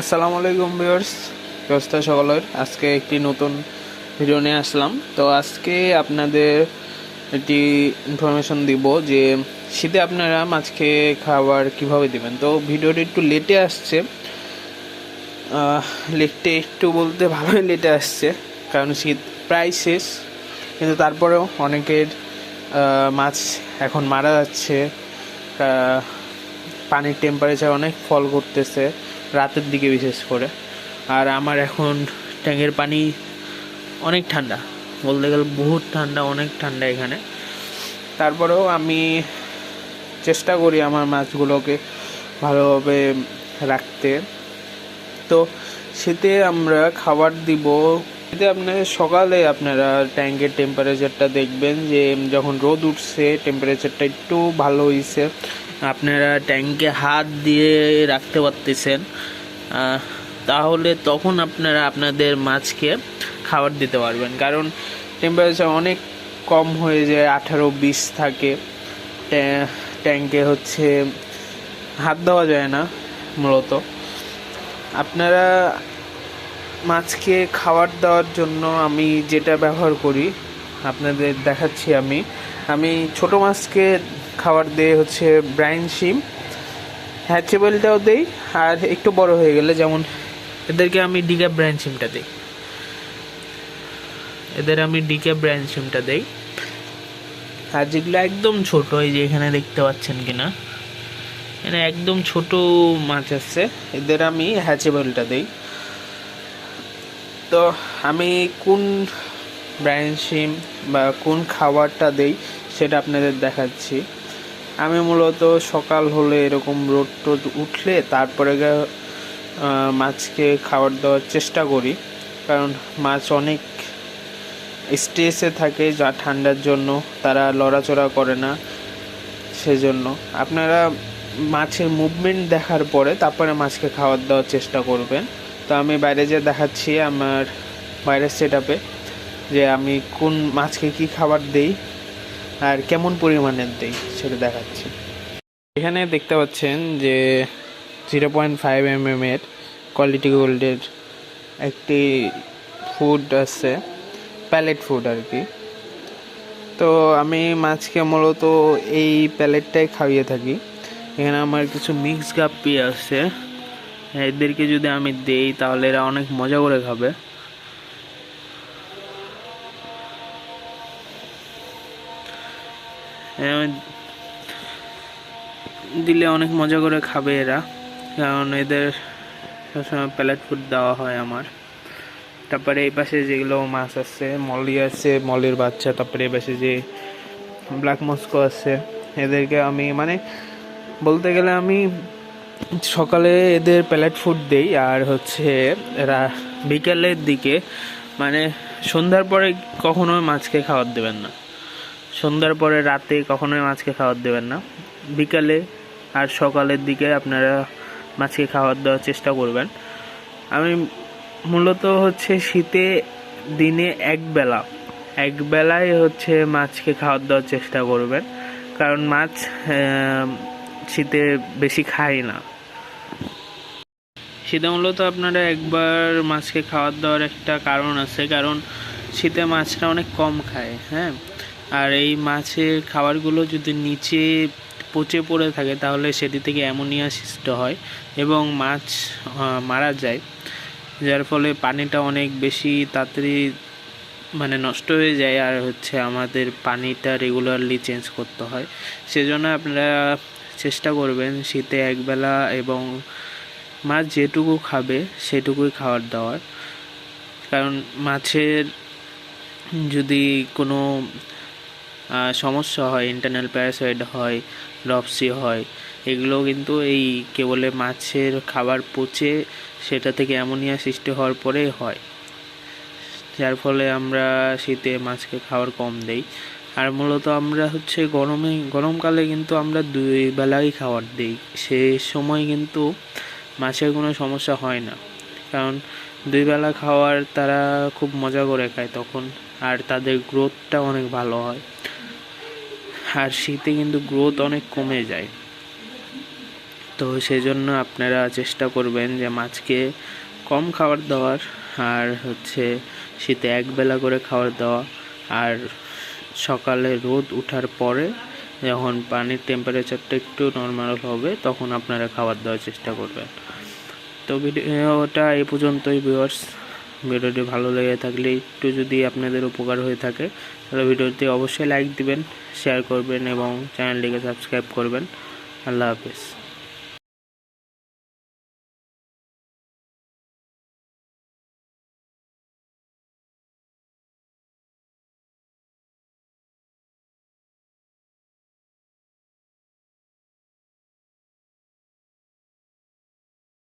আসসালামু আলাইকুম ভিউয়ার্স। ব্যবস্থা সকলের? আজকে একটি নতুন ভিডিও নিয়ে আসলাম। তো আজকে আপনাদের একটি ইনফরমেশন দিব যে, শীতে আপনারা মাছকে খাবার কীভাবে দিবেন? তো ভিডিওটি একটু লেটে আসছে। লেটে একটু বলতে ভালোই লেটে আসছে, কারণ শীত প্রায় শেষ। কিন্তু তারপরেও অনেকের মাছ এখন মারা যাচ্ছে। পানির টেম্পারেচার অনেক ফল করতেছে। রাতের দিকে বিশেষ করে। আর আমার এখন ট্যাঙ্কের পানি অনেক ঠান্ডা। বলতে গেলে বহুত ঠান্ডা, অনেক ঠান্ডা এখানে। তারপরেও আমি চেষ্টা করি আমার মাছগুলোকে ভালোভাবে রাখতে। তো শীতে আমরা খাবার দিব। শীতে আপনার সকালে আপনারা ট্যাঙ্কের টেম্পারেচারটা দেখবেন যে যখন রোদ উঠছে টেম্পারেচারটা একটু ভালো হয়েছে আপনারা ট্যাঙ্কে হাত দিয়ে রাখতে পারতেছেন তাহলে তখন আপনারা আপনাদের মাছকে খাবার দিতে পারবেন। কারণ টেম্পারেচার অনেক কম হয়ে যায়, আঠারো বিশ থাকে ট্যাঙ্কে হচ্ছে হাত দেওয়া যায় না মূলত। আপনারা মাছকে খাবার দেওয়ার জন্য আমি যেটা ব্যবহার করি, আপনাদের দেখাচ্ছি আমি। আমি ছোট মাছকে খাবার দিয়ে হচ্ছে ব্রাইন শিম। হ্যাচেবলটাও দেই, আর একটু বড় হয়ে গেলে যেমন এদেরকে আমি ডিকা ব্রাইন শিমটা দিই। এদের আমি ডিকে ব্রাইন শিমটা দেই। আর যেগুলো একদম ছোট, এই যে এখানে দেখতে পাচ্ছেন কিনা? এখানে একদম ছোট মাছ আছে, এদের আমি হ্যাচেবলটা দেই। তো আমি কোন ব্রাইন শিম বা কোন খাবারটা দেই সেটা আপনাদের দেখাচ্ছি। আমি মূলত সকাল হলে এরকম রোদ টোদ উঠলে তারপরে মাছকে খাবার দেওয়ার চেষ্টা করি। কারণ মাছ অনেক স্ট্রেসে থাকে যা ঠান্ডার জন্য, তারা লড়াচড়া করে না সেজন্য। আপনারা মাছের মুভমেন্ট দেখার পরে তারপরে মাছকে খাবার দেওয়ার চেষ্টা করবেন। তো আমি বাইরে যে দেখাচ্ছি আমার বাইরের সেট যে আমি কোন মাছকে কি খাবার দেই। আর কেমন পরিমাণের দেই সেটা দেখাচ্ছি। এখানে দেখতে পাচ্ছেন যে zero point five M M এর কোয়ালিটি গোল্ডের একটি ফুড আছে, প্যালেট ফুড আর কি। তো আমি মাছকে মূলত এই প্যালেটটাই খাইয়ে থাকি। এখানে আমার কিছু মিক্স গাপ্পি আছে, এদেরকে যদি আমি দেই তাহলে এরা অনেক মজা করে খাবে। দিলে অনেক মজা করে খাবে এরা। কারণ এদের সবসময় প্যালেট ফুড দেওয়া হয় আমার। তারপরে এই পাশে যেগুলো মাছ আছে, মলি আছে, মলির বাচ্চা, তারপরে এই পাশে যে ব্ল্যাক মস্কো আছে, এদেরকে আমি মানে বলতে গেলে আমি সকালে এদের প্যালেট ফুড দেই আর হচ্ছে এরা বিকেলের দিকে মানে সন্ধ্যার পরে কখনোই মাছকে খাবার দেবেন না। সন্ধ্যার পরে রাতে কখনোই মাছকে খাবার দেবেন না। বিকালে আর সকালের দিকে আপনারা মাছকে খাবার দেওয়ার চেষ্টা করবেন। আমি মূলত হচ্ছে শীতে দিনে এক বেলা, এক বেলায় হচ্ছে মাছকে খাবার দেওয়ার চেষ্টা করবেন। কারণ মাছ শীতে বেশি খায় না। শীতে মূলত আপনারা একবার মাছকে খাবার দেওয়ার একটা কারণ আছে। কারণ শীতে মাছটা অনেক কম খায় হ্যাঁ? আর এই মাছের খাবারগুলো যদি নিচে পচে পড়ে থাকে, তাহলে সেটি থেকে অ্যামোনিয়া সৃষ্ট হয় এবং মাছ মারা যায়। যার ফলে পানিটা অনেক বেশি তাড়াতাড়ি মানে নষ্ট হয়ে যায় আর হচ্ছে আমাদের পানিটা রেগুলারলি চেঞ্জ করতে হয়। সেজন্য আপনারা চেষ্টা করবেন শীতে একবেলা এবং মাছ যেটুকু খাবে সেটুকুই খাবার দেওয়ার। কারণ মাছের যদি কোনো সমস্যা হয় ইন্টারনাল প্যারাসাইড হয় রপসি হয়। এগুলো কিন্তু এই কেবলে মাছের খাবার পচে সেটা থেকে অ্যামোনিয়া সৃষ্টি হওয়ার পরে হয়। যার ফলে আমরা শীতে মাছকে খাবার কম দেই। আর মূলত আমরা হচ্ছে গরমে, গরমকালে কিন্তু আমরা দুই বেলাই খাবার দিই। সে সময় কিন্তু মাছের কোনো সমস্যা হয় না। কারণ দুই বেলা খাওয়ার তারা খুব মজা করে খায় তখন। আর তাদের গ্রোথটা অনেক ভালো হয়। আর শীতে কিন্তু গ্রোথ অনেক কমে যায়। তো সেই জন্য আপনারা চেষ্টা করবেন যে মাছকে কম খাবার দেওয়ার, আর হচ্ছে শীতে একবেলা করে খাবার দেওয়া। আর সকালে রোদ ওঠার পরে যখন পানির টেম্পারেচারটা একটু নর্মাল হবে, তখন আপনারা খাবার দেওয়ার চেষ্টা করবেন। তো ভিডিওটা এই পর্যন্তই ভিউয়ার্স ভিডিওটি ভালো লেগে থাকলে একটু যদি আপনাদের উপকার হয়ে থাকে, তাহলে ভিডিওটি অবশ্যই লাইক দিবেন শেয়ার করবেন এবং চ্যানেলটিকে সাবস্ক্রাইব করবেন। আল্লাহ হাফেজ।